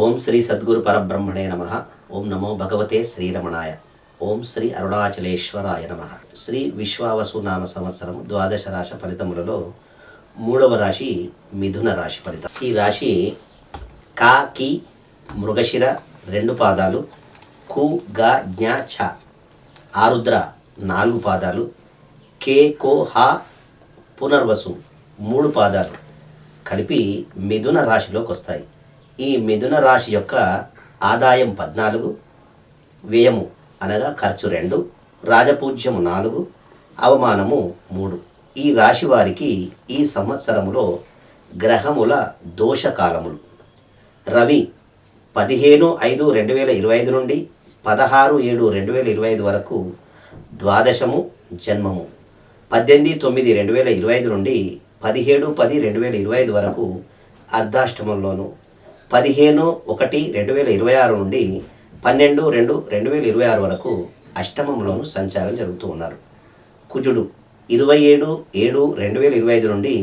ఓం శ్రీ సద్గురు పరబ్రహ్మణే నమ. ఓం నమో భగవతే శ్రీరమణాయ. ఓం శ్రీ అరుణాచలేశ్వరాయ నమ. శ్రీ విశ్వావసు నామ సంవత్సరం ద్వాదశ రాశి ఫలితములలో మూడవ రాశి మిథున రాశి ఫలితం. ఈ రాశి కా కి మృగశిర రెండు పాదాలు కు గ జ్ఞ ఛ ఆరుద్ర నాలుగు పాదాలు కే కో హ పునర్వసు మూడు పాదాలు కలిపి మిథున రాశిలోకి వస్తాయి. ఈ మిథున రాశి యొక్క ఆదాయం పద్నాలుగు వ్యయము అనగా ఖర్చు రెండు రాజపూజ్యము నాలుగు అవమానము మూడు. ఈ రాశి వారికి ఈ సంవత్సరములో గ్రహముల దోషకాలములు. రవి పదిహేను ఐదు రెండు వేల ఇరవై ఐదు నుండి పదహారు ఏడు రెండు వేల ఇరవై ఐదు వరకు ద్వాదశము జన్మము. పద్దెనిమిది తొమ్మిది రెండు వేల ఇరవై ఐదు నుండి పదిహేడు పది రెండు వేల ఇరవై ఐదు వరకు అర్ధాష్టమంలోను పదిహేను ఒకటి రెండు వేల ఇరవై ఆరు నుండి పన్నెండు రెండు రెండు వేల ఇరవై ఆరు వరకు అష్టమంలోను సంచారం జరుగుతూ ఉన్నారు. కుజుడు ఇరవై ఏడు ఏడు రెండు వేల ఇరవై ఐదు నుండి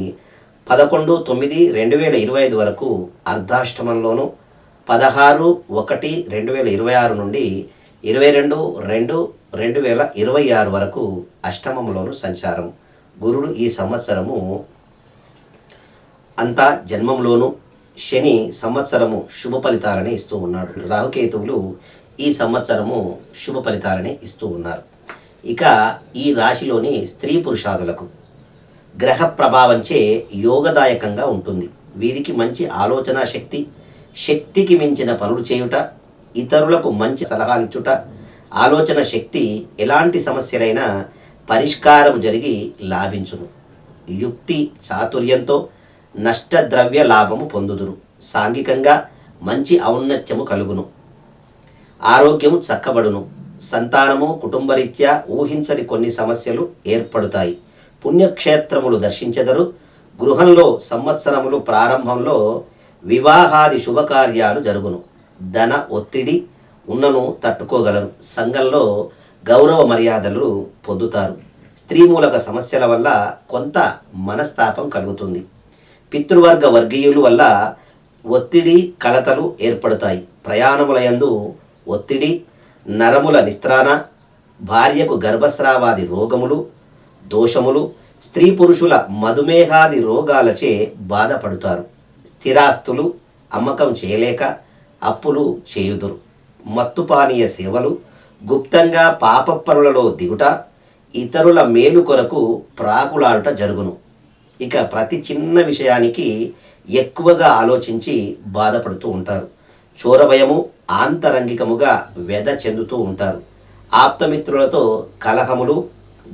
పదకొండు తొమ్మిది రెండు వేల ఇరవై ఐదు వరకు అర్ధాష్టమంలోను పదహారు ఒకటి రెండు వేల ఇరవై ఆరు నుండి ఇరవై రెండు రెండు రెండు వేల ఇరవై ఆరు వరకు అష్టమంలోను సంచారం. గురుడు ఈ సంవత్సరము అంతా జన్మంలోను శని సంవత్సరము శుభ ఫలితాలని ఇస్తూ ఉన్నాడు. రాహుకేతువులు ఈ సంవత్సరము శుభ ఫలితాలని ఇస్తూ ఉన్నారు. ఇక ఈ రాశిలోని స్త్రీ పురుషాదులకు గ్రహ ప్రభావంచే యోగదాయకంగా ఉంటుంది. వీరికి మంచి ఆలోచన శక్తి శక్తికి మించిన పనులు చేయుట ఇతరులకు మంచి సలహాలు ఇచ్చుట ఆలోచన శక్తి ఎలాంటి సమస్యలైనా పరిష్కారం జరిగి లాభించును. యుక్తి చాతుర్యంతో నష్టద్రవ్య లాభము పొందుదురు. సాంఘికంగా మంచి ఔన్నత్యము కలుగును. ఆరోగ్యము చక్కబడును. సంతానము కుటుంబరీత్యా ఊహించని కొన్ని సమస్యలు ఏర్పడుతాయి. పుణ్యక్షేత్రములు దర్శించెదరు. గృహంలో సంవత్సరములు ప్రారంభంలో వివాహాది శుభకార్యాలు జరుగును. ధన ఒత్తిడి ఉన్నను తట్టుకోగలరు. సంఘంలో గౌరవ మర్యాదలు పొందుతారు. స్త్రీ మూలక సమస్యల వల్ల కొంత మనస్తాపం కలుగుతుంది. పితృవర్గ వర్గీయులు వల్ల ఒత్తిడి కలతలు ఏర్పడతాయి. ప్రయాణములయందు ఒత్తిడి నరముల నిస్త్రాణ భార్యకు గర్భస్రావాది రోగములు దోషములు స్త్రీ పురుషుల మధుమేహాది రోగాలచే బాధపడుతారు. స్థిరాస్తులు అమ్మకం చేయలేక అప్పులు చేయుదురు. మత్తుపానీయ సేవలు గుప్తంగా పాప పనులలో దిగుట ఇతరుల మేలు కొరకు ప్రాకులాడుట జరుగును. ఇక ప్రతి చిన్న విషయానికి ఎక్కువగా ఆలోచించి బాధపడుతూ ఉంటారు. చోరభయము ఆంతరంగికముగా వ్యధ చెందుతూ ఉంటారు. ఆప్తమిత్రులతో కలహములు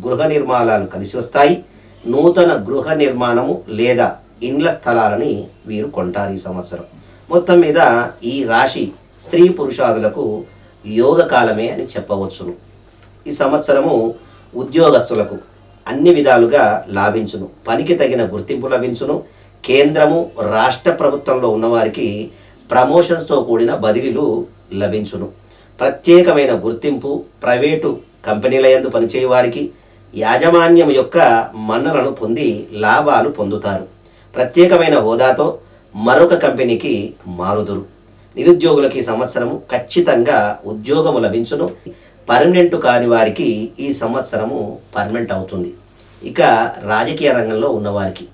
గృహ నిర్మాణాలు కలిసి వస్తాయి. నూతన గృహ నిర్మాణము లేదా ఇండ్ల స్థలాలని వీరు కొంటారు ఈ సంవత్సరం. మొత్తం మీద ఈ రాశి స్త్రీ పురుషాదులకు యోగ కాలమే అని చెప్పవచ్చును. ఈ సంవత్సరము ఉద్యోగస్తులకు అన్ని విధాలుగా లాభించును. పనికి తగిన గుర్తింపు లభించును. కేంద్రము రాష్ట్ర ప్రభుత్వంలో ఉన్నవారికి ప్రమోషన్స్తో కూడిన బదిలీలు లభించును. ప్రత్యేకమైన గుర్తింపు ప్రైవేటు కంపెనీల యందు పనిచేయ వారికి యాజమాన్యం యొక్క మన్నలను పొంది లాభాలు పొందుతారు. ప్రత్యేకమైన హోదాతో మరొక కంపెనీకి మారుదురు. నిరుద్యోగులకి సంవత్సరము ఖచ్చితంగా ఉద్యోగము లభించును. పర్మనెంట్ కాని వారికి ఈ సంవత్సరము పర్మనెంట్ అవుతుంది. ఇక రాజకీయ రంగంలో ఉన్నవారికి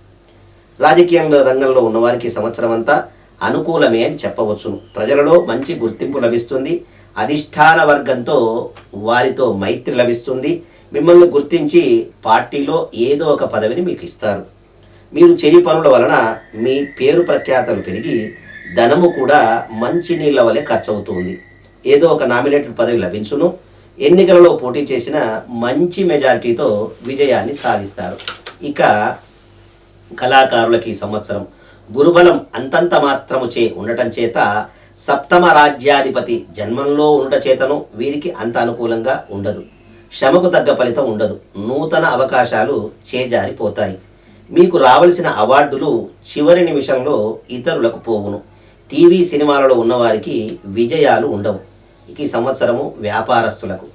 రాజకీయ రంగంలో ఉన్నవారికి సంవత్సరం అంతా అనుకూలమే అని చెప్పవచ్చును. ప్రజలలో మంచి గుర్తింపు లభిస్తుంది. అధిష్టాన వర్గంతో వారితో మైత్రి లభిస్తుంది. మిమ్మల్ని గుర్తించి పార్టీలో ఏదో ఒక పదవిని మీకు ఇస్తారు. మీరు చేయి పనుల వలన మీ పేరు ప్రఖ్యాతలు పెరిగి ధనము కూడా మంచి నీళ్ళ వలె ఖర్చు అవుతుంది ఏదో ఒక నామినేటెడ్ పదవి లభించును. ఎన్నికలలో పోటీ చేసిన మంచి మెజారిటీతో విజయాన్ని సాధిస్తారు. ఇక కళాకారులకి ఈ సంవత్సరం. గురుబలం అంతంత మాత్రము చే ఉండటం చేత సప్తమ రాజ్యాధిపతి జన్మంలో ఉండట చేతను వీరికి అంత అనుకూలంగా ఉండదు. శ్రమకు తగ్గ ఫలితం ఉండదు. నూతన అవకాశాలు చేజారిపోతాయి. మీకు రావలసిన అవార్డులు చివరి నిమిషంలో ఇతరులకు పోవును. టీవీ సినిమాలలో ఉన్నవారికి విజయాలు ఉండవు. ఈ సంవత్సరము వ్యాపారస్తులకు.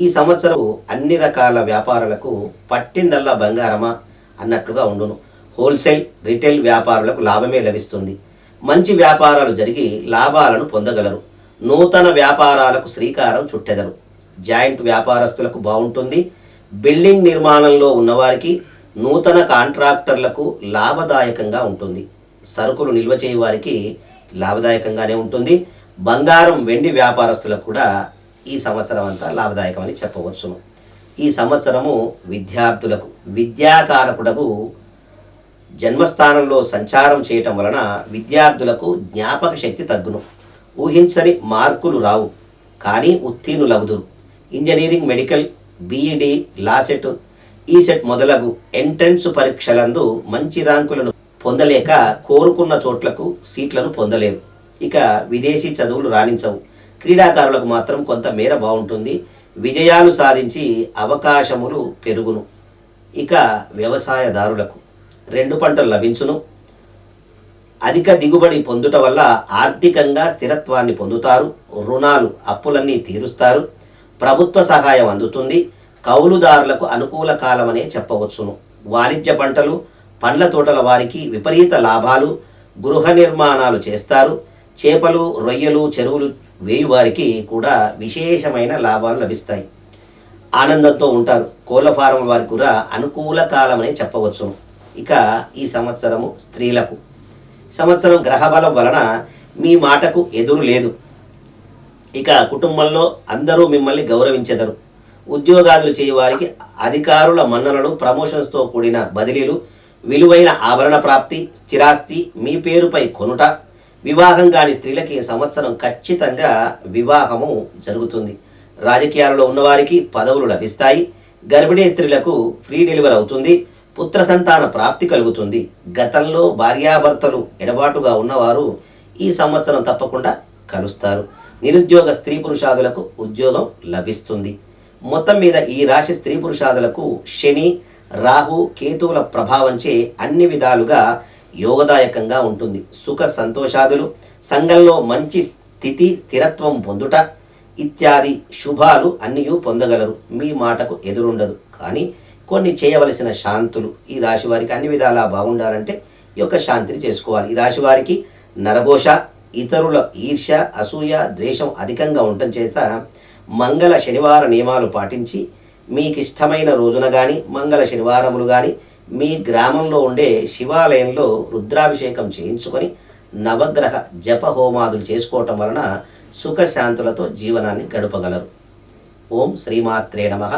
ఈ సంవత్సరం అన్ని రకాల వ్యాపారాలకు పట్టిందల్లా బంగారమా అన్నట్లుగా ఉండును. హోల్సేల్ రిటైల్ వ్యాపారులకు లాభమే లభిస్తుంది. మంచి వ్యాపారాలు జరిగి లాభాలను పొందగలరు. నూతన వ్యాపారాలకు శ్రీకారం చుట్టెదరు. జాయింట్ వ్యాపారస్తులకు బాగుంటుంది. బిల్డింగ్ నిర్మాణంలో ఉన్నవారికి నూతన కాంట్రాక్టర్లకు లాభదాయకంగా ఉంటుంది. సరుకులు నిల్వ చేయవారికి లాభదాయకంగానే ఉంటుంది. బంగారం వెండి వ్యాపారస్తులకు కూడా ఈ సంవత్సరం అంతా లాభదాయకమని చెప్పవచ్చును. ఈ సంవత్సరము విద్యార్థులకు విద్యాకారకుడకు జన్మస్థానంలో సంచారం చేయటం వలన విద్యార్థులకు జ్ఞాపక శక్తి తగ్గును. ఊహించని మార్కులు రావు కానీ ఉత్తీర్ణులగుదురు engineering medical B Ed LAWCET ECET మొదలగు ఎంట్రన్స్ పరీక్షలందు మంచి ర్యాంకులను పొందలేక కోరుకున్న చోట్లకు సీట్లను పొందలేరు. ఇక విదేశీ చదువులు రాణించవు. క్రీడాకారులకు మాత్రం కొంత మేర బాగుంటుంది విజయాలు సాధించి అవకాశములు పెరుగును. ఇక వ్యవసాయదారులకు రెండు పంటలు లభించును. అధిక దిగుబడి పొందుట వల్ల ఆర్థికంగా స్థిరత్వాన్ని పొందుతారు. రుణాలు అప్పులన్నీ తీరుస్తారు. ప్రభుత్వ సహాయం అందుతుంది. కౌలుదారులకు అనుకూల కాలమనే చెప్పవచ్చును. వాణిజ్య పంటలు పండ్ల తోటల వారికి విపరీత లాభాలు గృహ నిర్మాణాలు చేస్తారు. చేపలు రొయ్యలు చెరువులు వేయువారికి కూడా విశేషమైన లాభాలు లభిస్తాయి. ఆనందంతో ఉంటారు. కోళ్ళ ఫారం వారికి కూడా అనుకూల కాలమనే చెప్పవచ్చు. ఇక ఈ సంవత్సరము స్త్రీలకు. సంవత్సరం గ్రహబలం వలన మీ మాటకు ఎదురు లేదు. ఇక కుటుంబంలో అందరూ మిమ్మల్ని గౌరవించెదరు. ఉద్యోగాదులు చేయవారికి అధికారుల మన్ననలు ప్రమోషన్స్తో కూడిన బదిలీలు విలువైన ఆభరణ ప్రాప్తి స్థిరాస్తి మీ పేరుపై కొనుట వివాహం కాని స్త్రీలకి సంవత్సరం ఖచ్చితంగా వివాహము జరుగుతుంది. రాజకీయాలలో ఉన్నవారికి పదవులు లభిస్తాయి. గర్భిణీ స్త్రీలకు ఫ్రీ డెలివరీ అవుతుంది. పుత్ర సంతాన ప్రాప్తి కలుగుతుంది. గతంలో భార్యాభర్తలు ఎడబాటుగా ఉన్నవారు ఈ సంవత్సరం తప్పకుండా కలుస్తారు. నిరుద్యోగ స్త్రీ పురుషాదులకు ఉద్యోగం లభిస్తుంది. మొత్తం మీద ఈ రాశి స్త్రీ పురుషాదులకు శని రాహు కేతువుల ప్రభావంచే అన్ని విధాలుగా యోగదాయకంగా ఉంటుంది. సుఖ సంతోషాదులు సంఘంలో మంచి స్థితి స్థిరత్వం పొందుట ఇత్యాది శుభాలు అన్నీ పొందగలరు. మీ మాటకు ఎదురుండదు. కానీ కొన్ని చేయవలసిన శాంతులు ఈ రాశి వారికి అన్ని విధాలా బాగుండాలంటే ఈ యొక్క శాంతిని చేసుకోవాలి. ఈ రాశి వారికి నరఘోష ఇతరుల ఈర్ష్య అసూయ ద్వేషం అధికంగా ఉండటం చేత మంగళ శనివార నియమాలు పాటించి మీకు ఇష్టమైన రోజున కానీ మంగళ శనివారములు కానీ మీ గ్రామంలో ఉండే శివాలయంలో రుద్రాభిషేకం చేయించుకొని నవగ్రహ జప హోమాదులు చేసుకోవటం వలన సుఖశాంతులతో జీవనాన్ని గడపగలరు. ఓం శ్రీమాత్రే నమః.